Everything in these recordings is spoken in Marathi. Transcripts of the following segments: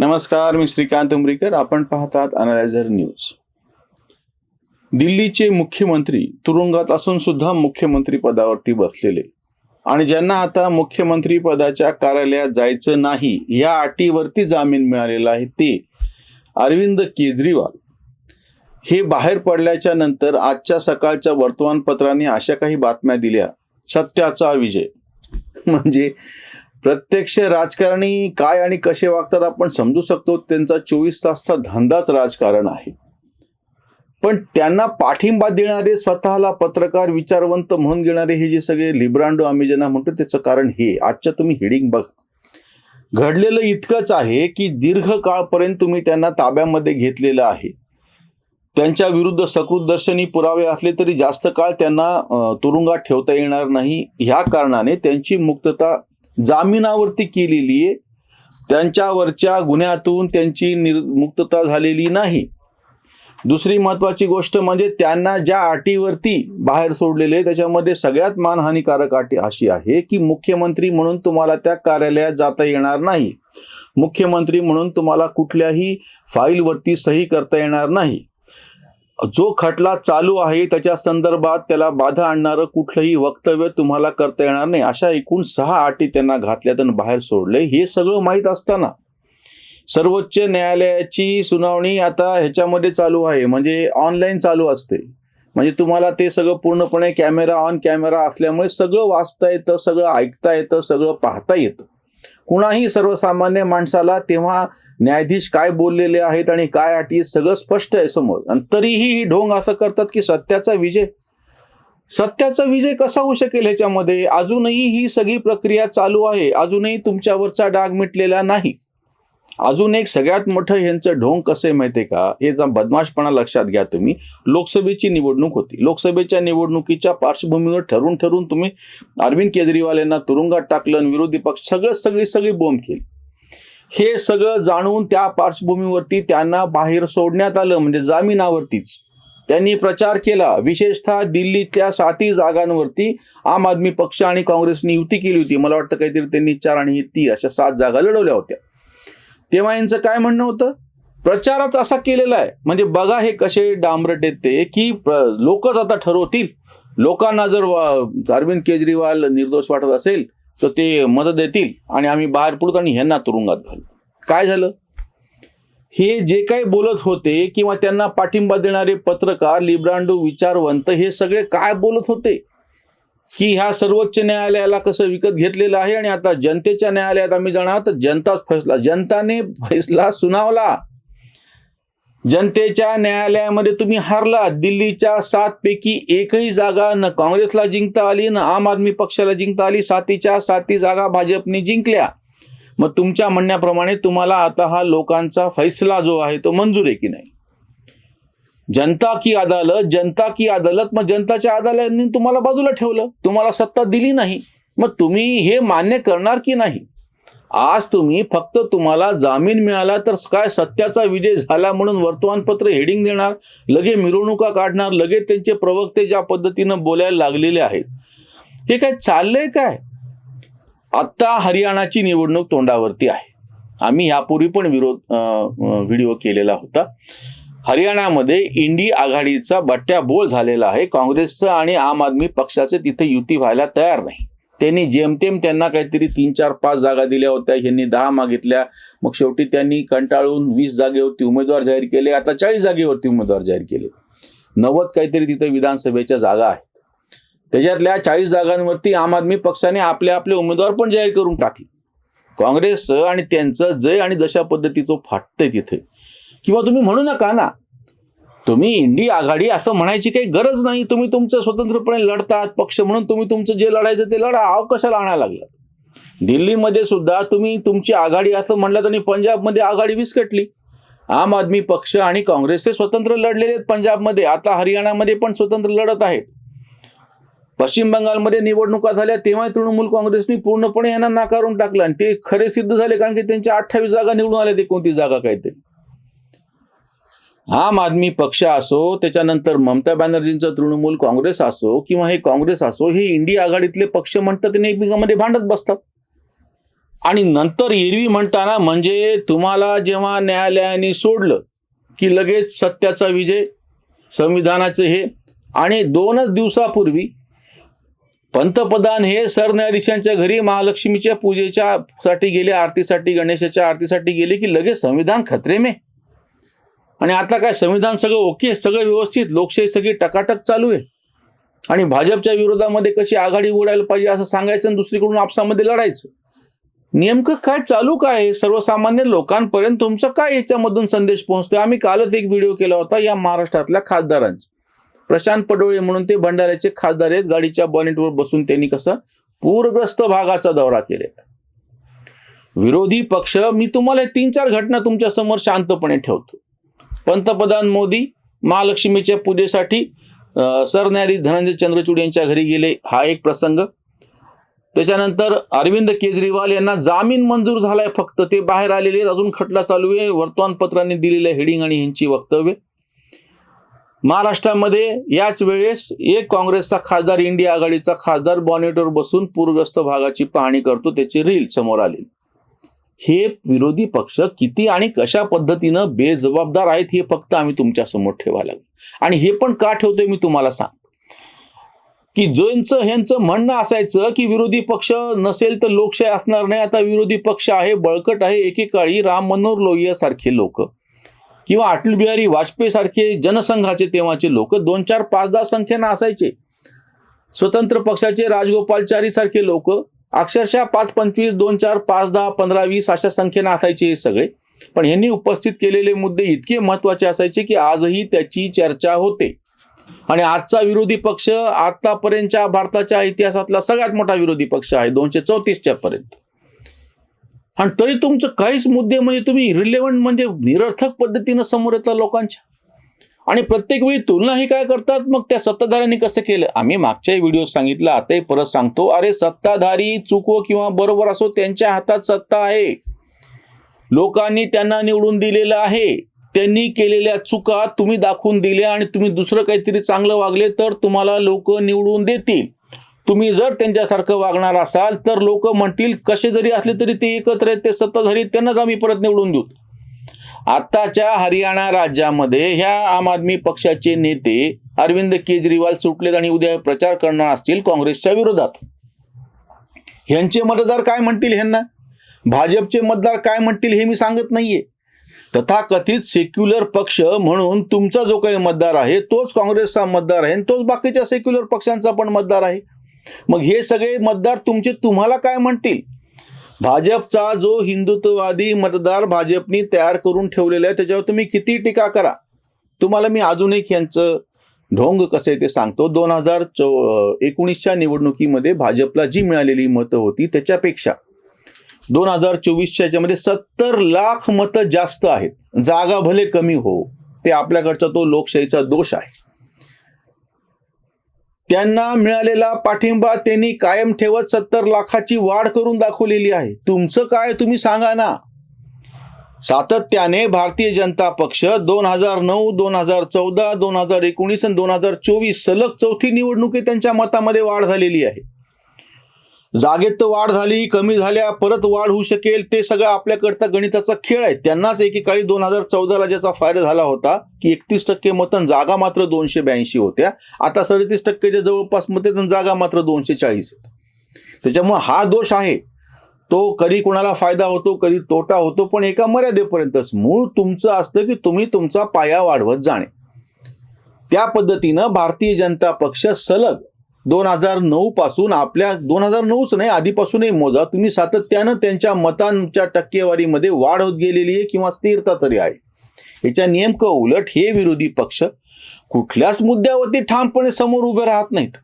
नमस्कार मी श्रीकांत उमरीकर. आपण पाहतात अनालायझर न्यूज दिल्लीचे मुख्यमंत्री तुरुंगात असून सुद्धा मुख्यमंत्री पदावरती बसलेले. आणि ज्यांना आता मुख्यमंत्री पदाच्या कार्यालयात जायचं नाही या अटीवरती जामीन मिळालेला आहे ते अरविंद केजरीवाल. हे बाहेर पडल्याच्या नंतर आजच्या सकाळच्या वर्तमानपत्राने अशा काही बातम्या दिल्या. सत्याचा विजय. म्हणजे प्रत्यक्ष राजकारणी काय आणि कसे वागतात आपण समजू शकतो. त्यांचा चोवीस तासचा धंदाच राजकारण आहे. पण त्यांना पाठिंबा देणारे स्वतःला पत्रकार विचारवंत म्हणून घेणारे हे जे सगळे लिब्रांडो आम्ही ज्यांना म्हणतो त्याचं कारण हे. आजच्या तुम्ही हिडिंग बघा. घडलेलं इतकंच आहे की दीर्घ काळपर्यंत तुम्ही त्यांना ताब्यामध्ये घेतलेलं आहे. त्यांच्या विरुद्ध सकृतदर्शनी पुरावे असले तरी जास्त काळ त्यांना तुरुंगात ठेवता येणार नाही. ह्या कारणाने त्यांची मुक्तता जामिनावरती केलेली आहे. त्यांच्यावरच्या गुन्ह्यातून त्यांची निर्मुक्तता झालेली नाही. दुसरी महत्वाची गोष्ट म्हणजे त्यांना ज्या अटीवरती बाहेर सोडलेले त्याच्यामध्ये सगळ्यात मानहानिकारक अटी अशी आहे की मुख्यमंत्री म्हणून तुम्हाला त्या कार्यालयात जाता येणार नाही. मुख्यमंत्री म्हणून तुम्हाला कुठल्याही फाईलवरती सही करता येणार नाही. जो खटला चालू आहे त्याच्या संदर्भात त्याला बाधा आणणारं कुठलंही वक्तव्य तुम्हाला करता येणार नाही. अशा एकूण सहा अटी त्यांना घातल्यात आणि बाहेर सोडले. हे सगळं माहीत असताना सर्वोच्च न्यायालयाची सुनावणी आता ह्याच्यामध्ये चालू आहे. म्हणजे ऑनलाईन चालू असते. म्हणजे तुम्हाला ते सगळं पूर्णपणे कॅमेरा ऑन कॅमेरा असल्यामुळे सगळं वाचता येतं सगळं ऐकता येतं सगळं पाहता येतं. कुणाही सर्वसामान्य माणसाला तेव्हा न्यायाधीश काय बोललेले आहेत आणि काय अटी सगळं स्पष्ट आहे समोर. आणि तरीही ही ढोंग असं करतात की सत्याचा विजय. सत्याचा विजय कसा होऊ शकेल ह्याच्यामध्ये? अजूनही ही सगळी प्रक्रिया चालू आहे. अजूनही तुमच्यावरचा डाग मिटलेला नाही. अजून एक सगळ्यात मोठं ह्यांचं ढोंग कसं आहे माहितीये का? हे जा बदमाशपणा लक्षात घ्या तुम्ही. लोकसभेची निवडणूक होती. लोकसभेच्या निवडणुकीच्या पार्श्वभूमीवर ठरवून ठरून तुम्ही अरविंद केजरीवाल यांना तुरुंगात टाकलं आणि विरोधी पक्ष सगळं सगळी सगळी बोंब केली. हे सगळं जाणून त्या पार्श्वभूमीवरती त्यांना बाहेर सोडण्यात आलं म्हणजे जामिनावरतीच. त्यांनी प्रचार केला. विशेषतः दिल्लीतल्या सातही जागांवरती आम आदमी पक्ष आणि काँग्रेसने युती केली होती. मला वाटतं काहीतरी त्यांनी चार आणि ती अशा सात जागा लढवल्या होत्या. तेव्हा यांचं काय म्हणणं होतं? प्रचारात असा केलेला आहे. म्हणजे बघा हे कसे डांबरट येते ते की लोकच आता ठरवतील. लोकांना जर अरविंद केजरीवाल निर्दोष वाटत असेल तर ते मदत देतील आणि आम्ही बाहेर पडतो आणि ह्यांना तुरुंगात घालू. काय झालं? हे जे काही बोलत होते किंवा त्यांना पाठिंबा देणारे पत्रकार लिब्रांडो विचारवंत हे सगळे काय बोलत होते? की ह्या सर्वोच्च न्यायालयाला कसं विकत घेतलेलं आहे आणि आता जनतेच्या न्यायालयात आम्ही जाणार तर जनताच फैसला. जनताने फैसला सुनावला. जनतेच्या न्यायालयामध्ये तुम्ही हारला. दिल्लीच्या सात पैकी एकही जागा न काँग्रेसला जिंकता आली न आम आदमी पक्षाला जिंकता आली. सातीच्या साती जागा भाजपने जिंकल्या. मग तुमच्या म्हणण्याप्रमाणे तुम्हाला आता हा लोकांचा फैसला जो आहे तो मंजूर आहे की नाही? जनता की अदालत जनता की अदालत मग जनताच्या अदालतने तुम्हाला बाजूला ठेवलं. तुम्हाला सत्ता दिली नाही. मग तुम्ही हे मान्य करणार की नाही? आज तुम्ही फक्त तुम्हाला जामीन मिळाला तर काय सत्याचा विजय झाला म्हणून वर्तमानपत्र हेडिंग देणार लगे मिरवणुका काढणार लगेच त्यांचे प्रवक्ते ज्या पद्धतीनं बोलायला लागलेले आहेत. हे काय चाललंय काय? आत्ता हरियाणाची निवडणूक तोंडावरती आहे. आम्ही यापूर्वी पण विरोध व्हिडिओ केलेला होता. हरियाणामध्ये इंडी आघाडीचा बट्ट्याबोळ झालेला आहे. काँग्रेसचं आणि आम आदमी पक्षाचे तिथे युती व्हायला तयार नाही. त्यांनी जेमतेम त्यांना काहीतरी तीन चार पाच जागा दिल्या होत्या. यांनी दहा मागितल्या. मग शेवटी त्यांनी कंटाळून वीस जागेवरती उमेदवार जाहीर केले. आता चाळीस जागेवरती उमेदवार जाहीर केले. नव्वद काहीतरी तिथे विधानसभेच्या जागा आहेत. त्याच्यातल्या चाळीस जागांवरती आम आदमी पक्षाने आपले आपले उमेदवार पण जाहीर करून टाकले. काँग्रेसचं आणि त्यांचं जय आणि दशा पद्धतीचं फाटतंय तिथे. किंवा तुम्ही म्हणू नका ना. तुम्ही इंडी आघाडी असं म्हणायची काही गरज नाही. तुम्ही तुमचं स्वतंत्रपणे लढतात पक्ष म्हणून तुम्ही तुमचं जे लढायचं ते लढा. आव कशाला आणायला लागलं? दिल्लीमध्ये सुद्धा तुम्ही तुमची आघाडी असं म्हणलं आणि पंजाबमध्ये आघाडी विस्कटली. आम आदमी पक्ष आणि काँग्रेस हे स्वतंत्र लढलेले आहेत पंजाबमध्ये. आता हरियाणामध्ये पण स्वतंत्र लढत आहेत. पश्चिम बंगालमध्ये निवडणुका झाल्या तेव्हा तृणमूल काँग्रेसने पूर्णपणे यांना नाकारून टाकलं आणि ते खरे सिद्ध झाले कारण की त्यांच्या अठ्ठावीस जागा निवडून आल्या ते कोणती जागा काहीतरी. आम आदमी पक्ष असो त्याच्यानंतर ममता बॅनर्जींचं तृणमूल काँग्रेस असो किंवा हे काँग्रेस असो हे इंडिया आघाडीतले पक्ष म्हणतात आणि एकमेकांमध्ये भांडत बसतात. आणि नंतर एरवी म्हणताना म्हणजे तुम्हाला जेव्हा न्यायालयाने सोडलं की लगेच सत्याचा विजय संविधानाचं हे आणि दोनच दिवसापूर्वी पंतप्रधान हे सरन्यायाधीशांच्या घरी महालक्ष्मीच्या पूजेच्या साठी गेले आरतीसाठी गणेशाच्या आरतीसाठी गेले की लगेच संविधान खतरे में आणि आता काय संविधान सगळं ओके सगळं व्यवस्थित लोकशाही सगळी टकाटक चालू आहे. आणि भाजपच्या विरोधामध्ये कशी आघाडी उडायला पाहिजे असं सांगायचं आणि दुसरीकडून आपसामध्ये लढायचं? नेमकं काय चालू काय सर्वसामान्य लोकांपर्यंत तुमचा काय याच्यामधून संदेश पोहोचतोय? आम्ही कालच एक व्हिडिओ केला होता या महाराष्ट्रातल्या खासदारांचा. प्रशांत पडोळे म्हणून ते भंडाऱ्याचे खासदार आहेत. गाडीच्या बॉनेटवर बसून त्यांनी कसं पूरग्रस्त भागाचा दौरा केलेला विरोधी पक्ष मी तुम्हाला तीन चार घटना तुमच्यासमोर शांतपणे ठेवतो. पंतप्रधान मोदी महालक्ष्मीच्या पूजेसाठी सरन्यायाधीश धनंजय चंद्रचूड यांच्या घरी गेले. हा एक प्रसंग. त्याच्यानंतर अरविंद केजरीवाल यांना जामीन मंजूर झालाय फक्त. ते बाहेर आलेले अजून खटला चालू आहे. वर्तमानपत्रांनी दिलेलं हेडिंग आणि ह्यांची वक्तव्य. महाराष्ट्रामध्ये याच वेळेस एक काँग्रेसचा खासदार इंडिया आघाडीचा खासदार बॉनेटवर बसून पूरग्रस्त भागाची पाहणी करतो. त्याची रील समोर आली हे विरोधी पक्ष किती आणि कशा पद्धतीनं बेजबाबदार आहेत हे फक्त आम्ही तुमच्यासमोर ठेवायला लागलो. आणि हे पण का ठेवतोय मी तुम्हाला सांग. की जैनचं ह्यांचं म्हणणं असायचं की विरोधी पक्ष नसेल तर लोकशाही असणार नाही आता विरोधी पक्ष आहे बळकट आहे एकेकाळी राम मनोहर लोहिया सारखे लोक किंवा अटल बिहारी वाजपेयी सारखे जनसंघाचे तेव्हाचे लोक दोन चार पाच दहा संख्येनं असायचे. स्वतंत्र पक्षाचे राजगोपालचारी सारखे लोक अक्षरशः पाच पंचवीस दोन चार पाच दहा पंधरा वीस अशा संख्येनं असायचे हे सगळे. पण यांनी उपस्थित केलेले मुद्दे इतके महत्त्वाचे असायचे की आजही त्याची चर्चा होते. आणि आजचा विरोधी पक्ष आतापर्यंतच्या भारताच्या इतिहासातला सगळ्यात मोठा विरोधी पक्ष आहे दोनशे चौतीसच्या पर्यंत. आणि तरी तुमचं काहीच मुद्दे म्हणजे तुम्ही इरिलेव्हंट म्हणजे निरर्थक पद्धतीनं समोर येतात लोकांच्या. आणि प्रत्येक वेळी तुलनाही काय करतात? मग त्या सत्ताधाऱ्यांनी कसं केलं? आम्ही मागच्याही व्हिडिओ सांगितलं आताही परत सांगतो अरे सत्ताधारी चुको किंवा बरोबर असो त्यांच्या हातात सत्ता आहे. लोकांनी त्यांना निवडून दिलेलं आहे. त्यांनी केलेल्या चुका तुम्ही दाखवून दिल्या आणि तुम्ही दुसरं काहीतरी चांगलं वागले तर तुम्हाला लोक निवडून देतील. तुम्ही जर त्यांच्यासारखं वागणार असाल तर लोक म्हणतील कसे जरी असले तरी ते एकत्र आहेत ते सत्ताधारी त्यांनाच आम्ही परत निवडून देऊ. आताच्या हरियाणा राज्यामध्ये ह्या आम आदमी पक्षाचे नेते अरविंद केजरीवाल सुटलेत आणि उद्या प्रचार करणार असतील काँग्रेसच्या विरोधात. ह्यांचे मतदार काय म्हणतील ह्यांना? भाजपचे मतदार काय म्हणतील हे मी सांगत नाहीये. तथाकथित सेक्युलर पक्ष म्हणून तुमचा जो काही मतदार आहे तोच काँग्रेसचा मतदार आहे आणि तोच बाकीच्या सेक्युलर पक्षांचा पण मतदार आहे. मग हे सगळे मतदार तुमचे तुम्हाला काय म्हणतील? भाजपचा जो हिंदुत्ववादी मतदार भाजपनी तयार करून ठेवलेला आहे त्याच्यावर तुम्ही किती टीका करा? तुम्हाला मी अजून एक यांचं ढोंग कसं आहे ते सांगतो. दोन हजार चौ एकोणीसच्या निवडणुकीमध्ये भाजपला जी मिळालेली मतं होती त्याच्यापेक्षा दोन हजार चोवीसच्या याच्यामध्ये सत्तर लाख मतं जास्त आहेत. जागा भले कमी हो ते आपल्याकडचा तो लोकशाहीचा दोष आहे. त्यांना मिळालेला पाठिंबा त्यांनी कायम ठेवत सत्तर लाखाची वाढ करून दाखवलेली आहे. तुमचं काय तुम्ही सांगा ना. सातत्याने भारतीय जनता पक्ष दोन हजार नऊ दोन हजार चौदा दोन हजार एकोणीस आणि दोन हजार चोवीस सलग चौथी निवडणुकीत त्यांच्या मतामध्ये वाढ झालेली आहे. जागेत तर वाढ झाली कमी झाल्या परत वाढ होऊ शकेल. ते सगळं आपल्याकडचा गणिताचा खेळ आहे. त्यांनाच एकेकाळी दोन हजार चौदाला ज्याचा फायदा झाला होता की एकतीस टक्के मतन जागा मात्र दोनशे ब्याऐंशी होत्या. आता सदतीस टक्केच्या जवळपास मते जागा मात्र दोनशे चाळीस आहेत त्याच्यामुळे हा दोष आहे. तो कधी कोणाला फायदा होतो कधी तोटा होतो पण एका मर्यादेपर्यंतच. मूळ तुमचं असतं की तुम्ही तुमचा पाया वाढवत जाणे. त्या पद्धतीनं भारतीय जनता पक्ष सलग दोन हजार नऊ पासून आपल्या दोन हजार नऊच नाही आधीपासूनही मोजा. तुम्ही सातत्यानं त्यांच्या मतांच्या टक्केवारीमध्ये वाढ होत गेलेली आहे किंवा स्थिरता तरी आहे. याच्या नेमकं उलट हे विरोधी पक्ष कुठल्याच मुद्द्यावरती ठामपणे समोर उभे राहत नाहीत.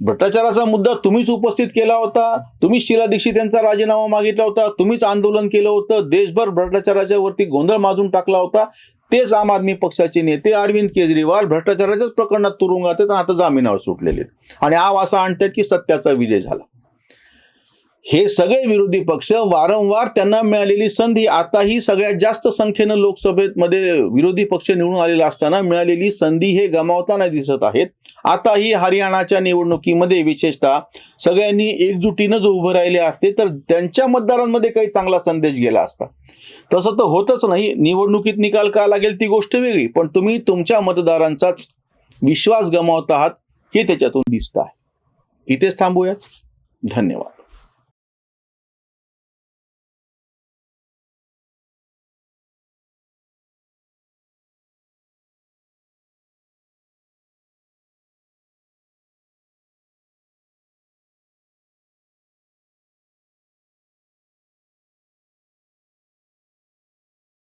भ्रष्टाचाराचा मुद्दा तुम्हीच उपस्थित केला होता तुम्हीच शीला दीक्षित यांचा राजीनामा मागितला होता तुम्हीच आंदोलन केलं होतं देशभर भ्रष्टाचाराच्या वरती गोंधळ माजून टाकला होता. तेच आम आदमी पक्षाचे नेते अरविंद केजरीवाल भ्रष्टाचाराच्याच प्रकरणात तुरुंगात आहेत आणि आता जामिनावर सुटलेले आहेत. आणि आव असा आणतात की सत्याचा विजय झाला. हे सगळे विरोधी पक्ष वारंवार त्यांना मिळालेली संधी आताही सगळ्यात जास्त संख्येनं लोकसभेत मध्ये विरोधी पक्ष निवडून आलेला असताना मिळालेली संधी हे गमावताना दिसत आहेत. आताही हरियाणाच्या निवडणुकीमध्ये विशेषतः सगळ्यांनी एकजुटीनं जो उभं राहिले असते तर त्यांच्या मतदारांमध्ये काही चांगला संदेश गेला असता. तसं तर होतच नाही. निवडणुकीत निकाल का लागेल ती गोष्ट वेगळी पण तुम्ही तुमच्या मतदारांचाच विश्वास गमावत आहात हे त्याच्यातून दिसत आहे. इथेच थांबूयात. धन्यवाद.